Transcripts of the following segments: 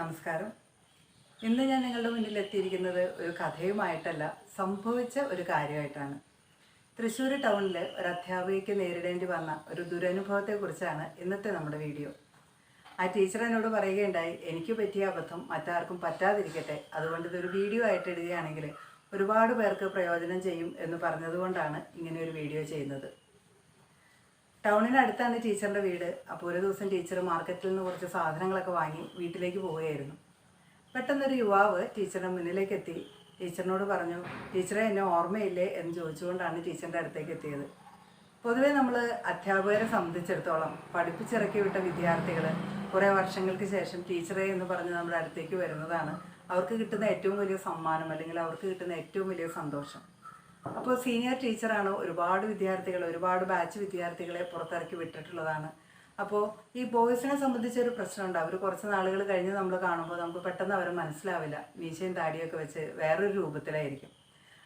നമസ്കാരം. ഇന്ന് ഞാൻ നിങ്ങളുടെ മുന്നിൽ എത്തിയിരിക്കുന്നത് ഒരു കഥയുമായിട്ടല്ല സംഭവിച്ച ഒരു കാര്യമായിട്ടാണ്. തൃശ്ശൂർ ടൗണിൽ ഒരു അധ്യാപികയ്ക്ക് നേരിടേണ്ടി വന്ന ഒരു ദുരനുഭവത്തെക്കുറിച്ചാണ് ഇന്നത്തെ നമ്മുടെ വീഡിയോ. ആ ടീച്ചർ എന്നോട് പറയുകയുണ്ടായി എനിക്ക് പറ്റിയ അബദ്ധം മറ്റാർക്കും പറ്റാതിരിക്കട്ടെ. അതുകൊണ്ട് ഇതൊരു വീഡിയോ ആയിട്ട് ഇടുകയാണെങ്കിൽ ഒരുപാട് പേർക്ക് പ്രയോജനം ചെയ്യും എന്ന് പറഞ്ഞതുകൊണ്ടാണ് ഇങ്ങനെ ഒരു വീഡിയോ ചെയ്യുന്നത്. ടൗണിനടുത്താണ് ടീച്ചറിന്റെ വീട്. അപ്പോൾ ഒരു ദിവസം ടീച്ചർ മാർക്കറ്റിൽ നിന്ന് കുറച്ച് സാധനങ്ങളൊക്കെ വാങ്ങി വീട്ടിലേക്ക് പോവുകയായിരുന്നു. പെട്ടെന്നൊരു യുവാവ് ടീച്ചറിന്റെ മുന്നിലേക്ക് എത്തി. ടീച്ചറിനോട് പറഞ്ഞു ടീച്ചറെ എന്നെ ഓർമ്മയില്ലേ? എന്ന് ചോദിച്ചുകൊണ്ടാണ് ടീച്ചറിന്റെ അടുത്തേക്ക് എത്തിയത്. പൊതുവെ നമ്മൾ അധ്യാപകരെ സംബന്ധിച്ചിടത്തോളം പഠിപ്പിച്ചിറക്കി വിട്ട വിദ്യാർത്ഥികൾ കുറേ വർഷങ്ങൾക്ക് ശേഷം ടീച്ചറെ എന്ന് പറഞ്ഞ് നമ്മുടെ അടുത്തേക്ക് വരുന്നതാണ്. അവർക്ക് കിട്ടുന്ന ഏറ്റവും വലിയ സമ്മാനം അല്ലെങ്കിൽ അവർക്ക് കിട്ടുന്ന ഏറ്റവും വലിയ സന്തോഷം. അപ്പോൾ സീനിയർ ടീച്ചറാണ് ഒരുപാട് വിദ്യാർത്ഥികൾ ഒരുപാട് ബാച്ച് വിദ്യാർത്ഥികളെ പുറത്തിറക്കി വിട്ടിട്ടുള്ളതാണ്. അപ്പോൾ ഈ ബോയ്സിനെ സംബന്ധിച്ച് ഒരു പ്രശ്നമുണ്ട്. അവർ കുറച്ച് നാളുകൾ കഴിഞ്ഞ് നമ്മൾ കാണുമ്പോൾ നമുക്ക് പെട്ടെന്ന് അവരെ മനസ്സിലാവില്ല. മീശയും താടിയൊക്കെ വെച്ച് വേറൊരു രൂപത്തിലായിരിക്കും.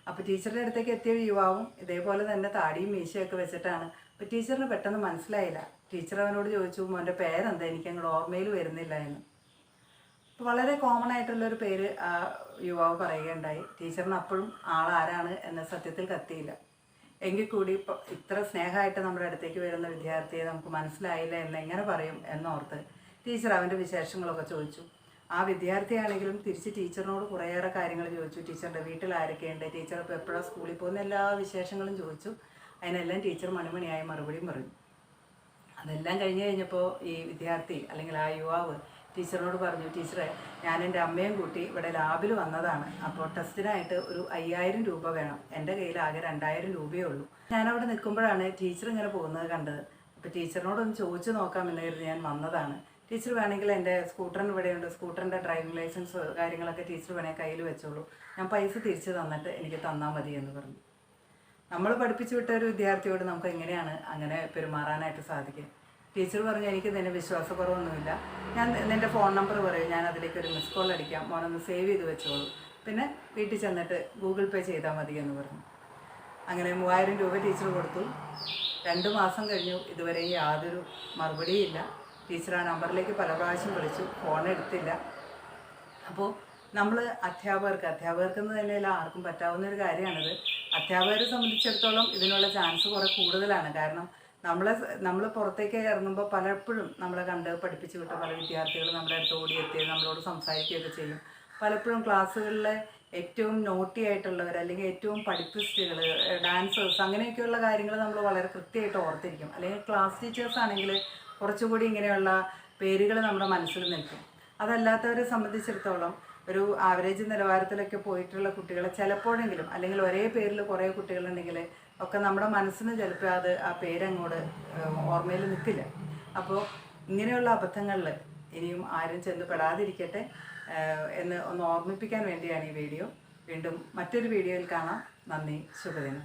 അപ്പോൾ ടീച്ചറുടെ അടുത്തേക്ക് എത്തിയ യുവാവും ഇതേപോലെ തന്നെ താടിയും മീശയൊക്കെ വെച്ചിട്ടാണ്. അപ്പോൾ ടീച്ചറിന് പെട്ടെന്ന് മനസ്സിലായില്ല. ടീച്ചർ അവനോട് ചോദിച്ചു മോന്റെ പേരെന്താ? എനിക്ക് അങ്ങോട്ട് ഓർമ്മയിൽ വരുന്നില്ല എന്ന്. വളരെ കോമൺ ആയിട്ടുള്ള ഒരു പേര് ആ യുവാവ് പറയുകയുണ്ടായി. ടീച്ചറിന് അപ്പോഴും ആളാരാണ് എന്ന സത്യത്തിൽ കത്തിയില്ല. എങ്കിൽ കൂടി ഇപ്പോൾ ഇത്ര സ്നേഹമായിട്ട് നമ്മുടെ അടുത്തേക്ക് വരുന്ന വിദ്യാർത്ഥിയെ നമുക്ക് മനസ്സിലായില്ല എന്ന് എങ്ങനെ പറയും എന്നോർത്ത് ടീച്ചർ അവന്റെ വിശേഷങ്ങളൊക്കെ ചോദിച്ചു. ആ വിദ്യാർത്ഥിയാണെങ്കിലും തിരിച്ച് ടീച്ചറിനോട് കുറേയേറെ കാര്യങ്ങൾ ചോദിച്ചു. ടീച്ചറുടെ വീട്ടിൽ ആരൊക്കെയുണ്ട്? ടീച്ചർ ഇപ്പോൾ എപ്പോഴാണ് സ്കൂളിൽ പോകുന്ന? എല്ലാ വിശേഷങ്ങളും ചോദിച്ചു. അതിനെല്ലാം ടീച്ചർ മണിമണിയായി മറുപടിയും പറഞ്ഞു. അതെല്ലാം കഴിഞ്ഞ് കഴിഞ്ഞപ്പോൾ ഈ വിദ്യാർത്ഥി അല്ലെങ്കിൽ ആ യുവാവ് ടീച്ചറിനോട് പറഞ്ഞു ടീച്ചറെ ഞാൻ എന്റെ അമ്മയും കൂട്ടി ഇവിടെ ലാബിൽ വന്നതാണ്. അപ്പോൾ ടെസ്റ്റിനായിട്ട് ഒരു അയ്യായിരം രൂപ വേണം. എന്റെ കയ്യിൽ ആകെ രണ്ടായിരം രൂപയേ ഉള്ളൂ. ഞാനവിടെ നിൽക്കുമ്പോഴാണ് ടീച്ചർ ഇങ്ങനെ പോകുന്നത് കണ്ടത്. അപ്പോൾ ടീച്ചറിനോടൊന്ന് ചോദിച്ചു നോക്കാമെന്ന് കരുതി ഞാൻ വന്നതാണ്. ടീച്ചർ വേണമെങ്കിൽ എന്റെ സ്കൂട്ടറിന് ഇവിടെയുണ്ട്. സ്കൂട്ടറിന്റെ ഡ്രൈവിംഗ് ലൈസൻസ് കാര്യങ്ങളൊക്കെ ടീച്ചർ വേണമെങ്കിൽ കയ്യിൽ വെച്ചോളൂ. ഞാൻ പൈസ തിരിച്ച് തന്നിട്ട് എനിക്ക് തന്നാൽ മതി എന്ന് പറഞ്ഞു. നമ്മൾ പഠിപ്പിച്ചു വിട്ട ഒരു വിദ്യാർത്ഥിയോട് നമുക്ക് എങ്ങനെയാണ് അങ്ങനെ പെരുമാറാനായിട്ട് സാധിക്കുക? ടീച്ചർ പറഞ്ഞു എനിക്ക് നിന്നെ വിശ്വാസക്കുറവൊന്നുമില്ല. ഞാൻ നിന്റെ ഫോൺ നമ്പർ പറയും. ഞാൻ അതിലേക്ക് ഒരു മിസ് കോൾ അടിക്കാം. മോനൊന്ന് സേവ് ചെയ്ത് വെച്ചോളൂ. പിന്നെ വീട്ടിൽ ചെന്നിട്ട് ഗൂഗിൾ പേ ചെയ്താൽ മതി എന്ന് പറഞ്ഞു. അങ്ങനെ മൂവായിരം രൂപ ടീച്ചർ കൊടുത്തു. രണ്ട് മാസം കഴിഞ്ഞു. ഇതുവരെ യാതൊരു മറുപടിയും ഇല്ല. ടീച്ചർ ആ നമ്പറിലേക്ക് പല പ്രാവശ്യം വിളിച്ചു. ഫോൺ എടുത്തില്ല. അപ്പോൾ നമ്മൾ അധ്യാപകർക്ക് അധ്യാപകർക്ക് എന്ന് തന്നെയല്ല ആർക്കും പറ്റാവുന്ന ഒരു കാര്യമാണിത്. അധ്യാപകരെ സംബന്ധിച്ചിടത്തോളം ഇതിനുള്ള ചാൻസ് കുറേ കൂടുതലാണ്. കാരണം നമ്മളെ നമ്മൾ പുറത്തേക്ക് ഇറങ്ങുമ്പോൾ പലപ്പോഴും നമ്മളെ കണ്ട് പഠിപ്പിച്ചു വിട്ട പല വിദ്യാർത്ഥികൾ നമ്മുടെ അടുത്ത് ഓടിയെത്തി നമ്മളോട് സംസാരിക്കുകയൊക്കെ ചെയ്യും. പലപ്പോഴും ക്ലാസ്സുകളിലെ ഏറ്റവും നോട്ടി ആയിട്ടുള്ളവർ അല്ലെങ്കിൽ ഏറ്റവും പഠിപ്പിസ്റ്റുകൾ ഡാൻസേഴ്സ് അങ്ങനെയൊക്കെയുള്ള കാര്യങ്ങൾ നമ്മൾ വളരെ കൃത്യമായിട്ട് ഓർത്തിരിക്കും. അല്ലെങ്കിൽ ക്ലാസ് ടീച്ചേഴ്സ് ആണെങ്കിൽ കുറച്ചുകൂടി ഇങ്ങനെയുള്ള പേരുകൾ നമ്മുടെ മനസ്സിൽ നിൽക്കും. അതല്ലാത്തവരെ സംബന്ധിച്ചിടത്തോളം ഒരു ആവറേജ് നിലവാരത്തിലൊക്കെ പോയിട്ടുള്ള കുട്ടികളെ ചിലപ്പോഴെങ്കിലും അല്ലെങ്കിൽ ഒരേ പേരിൽ കുറേ കുട്ടികളുണ്ടെങ്കിൽ ഒക്കെ നമ്മുടെ മനസ്സിന് ചിലപ്പോൾ അത് ആ പേരങ്ങോട്ട് ഓർമ്മയിൽ നിൽക്കില്ല അപ്പോൾ ഇങ്ങനെയുള്ള അബദ്ധങ്ങളിൽ ഇനിയും ആരും ചെന്ന് പെടാതിരിക്കട്ടെ എന്ന് ഒന്ന് ഓർമ്മിപ്പിക്കാൻ വേണ്ടിയാണ് ഈ വീഡിയോ. വീണ്ടും മറ്റൊരു വീഡിയോയിൽ കാണാം. നന്ദി ശുഭദിനം.